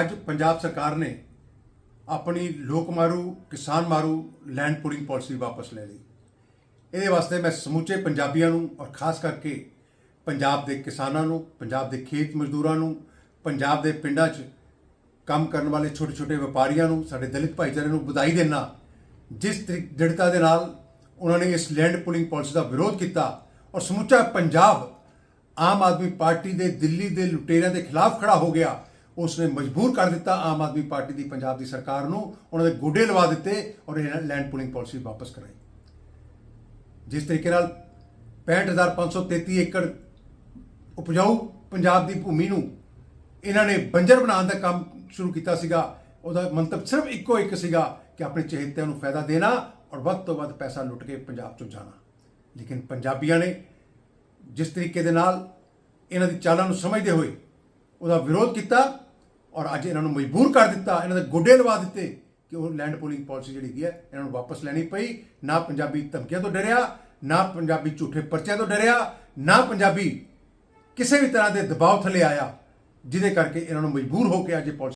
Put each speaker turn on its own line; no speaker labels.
ਅੱਜ ਪੰਜਾਬ ਸਰਕਾਰ ਨੇ ਆਪਣੀ ਲੋਕ ਮਾਰੂ, ਕਿਸਾਨ ਮਾਰੂ ਲੈਂਡ ਪੂਲਿੰਗ ਪਾਲਿਸੀ ਵਾਪਸ ਲੈ ਲਈ। ਇਹਦੇ ਵਾਸਤੇ ਮੈਂ ਸਮੁੱਚੇ ਪੰਜਾਬੀਆਂ ਨੂੰ ਔਰ ਖਾਸ ਕਰਕੇ ਪੰਜਾਬ ਦੇ ਕਿਸਾਨਾਂ ਨੂੰ, ਪੰਜਾਬ ਦੇ ਖੇਤ ਮਜ਼ਦੂਰਾਂ ਨੂੰ, ਪੰਜਾਬ ਦੇ ਪਿੰਡਾਂ 'ਚ ਕੰਮ ਕਰਨ ਵਾਲੇ ਛੋਟੇ ਛੋਟੇ ਵਪਾਰੀਆਂ ਨੂੰ, ਸਾਡੇ ਦਲਿਤ ਭਾਈਚਾਰੇ ਨੂੰ ਵਧਾਈ ਦੇਣਾ ਜਿਸ ਤਰੀ- ਦ੍ਰਿੜਤਾ ਦੇ ਨਾਲ ਉਹਨਾਂ ਨੇ ਇਸ ਲੈਂਡ ਪੂਲਿੰਗ ਪਾਲਿਸੀ ਦਾ ਵਿਰੋਧ ਕੀਤਾ ਔਰ ਸਮੁੱਚਾ ਪੰਜਾਬ ਆਮ ਆਦਮੀ ਪਾਰਟੀ ਦੇ ਦਿੱਲੀ ਦੇ ਲੁਟੇਰਿਆਂ ਦੇ ਖਿਲਾਫ ਖੜਾ ਹੋ ਗਿਆ। ਉਸ ਨੇ ਮਜਬੂਰ ਕਰ ਦਿੱਤਾ ਆਮ ਆਦਮੀ ਪਾਰਟੀ ਦੀ, ਪੰਜਾਬ ਦੀ ਸਰਕਾਰ ਨੂੰ। ਉਹਨਾਂ ਦੇ ਗੋਡੇ ਲਵਾ ਦਿੱਤੇ ਔਰ ਇਹ ਲੈਂਡ ਪੂਲਿੰਗ ਪਾਲਿਸੀ ਵਾਪਸ ਕਰਾਈ। ਜਿਸ ਤਰੀਕੇ ਨਾਲ 65533 ਏਕੜ ਉਪਜਾਊ ਪੰਜਾਬ ਦੀ ਭੂਮੀ ਨੂੰ ਇਹਨਾਂ ਨੇ ਬੰਜਰ ਬਣਾਉਣ ਦਾ ਕੰਮ ਸ਼ੁਰੂ ਕੀਤਾ ਸੀਗਾ। ਉਹਦਾ ਮੰਤਵ ਸਿਰਫ ਇੱਕੋ ਇੱਕ ਸੀਗਾ ਕਿ ਆਪਣੇ ਚਹੇਤਿਆਂ ਨੂੰ ਫਾਇਦਾ ਦੇਣਾ ਔਰ ਵੱਧ ਤੋਂ ਵੱਧ ਪੈਸਾ ਲੁੱਟ ਕੇ ਪੰਜਾਬ ਚੋਂ ਜਾਣਾ। ਲੇਕਿਨ ਪੰਜਾਬੀਆਂ ਨੇ ਜਿਸ ਤਰੀਕੇ ਦੇ ਨਾਲ ਇਹਨਾਂ ਦੀ ਚਾਲਾਂ ਨੂੰ ਸਮਝਦੇ ਹੋਏ ਉਹਦਾ ਵਿਰੋਧ ਕੀਤਾ। ਔਰ ਅੱਜ ਇਹਨਾਂ ਨੂੰ ਮਜਬੂਰ ਕਰ ਦਿੱਤਾ, ਇਹਨਾਂ ਦੇ ਗੋਡੇ ਲਵਾ ਦਿੱਤੇ ਕਿ ਉਹ ਲੈਂਡ ਪੂਲਿੰਗ ਪਾਲਿਸੀ ਜਿਹੜੀ ਹੈਗੀ ਹੈ, ਇਹਨਾਂ ਨੂੰ ਵਾਪਸ ਲੈਣੀ ਪਈ। ਨਾ ਪੰਜਾਬੀ ਧਮਕੀਆਂ ਤੋਂ ਡਰਿਆ, ਨਾ ਪੰਜਾਬੀ ਝੂਠੇ ਪਰਚਿਆਂ ਤੋਂ ਡਰਿਆ, ਨਾ ਪੰਜਾਬੀ ਕਿਸੇ ਵੀ ਤਰ੍ਹਾਂ ਦੇ ਦਬਾਅ ਥੱਲੇ ਆਇਆ, ਜਿਹਦੇ ਕਰਕੇ ਇਹਨਾਂ ਨੂੰ ਮਜਬੂਰ ਹੋ ਕੇ ਅੱਜ ਇਹ ਪਾਲਿਸੀ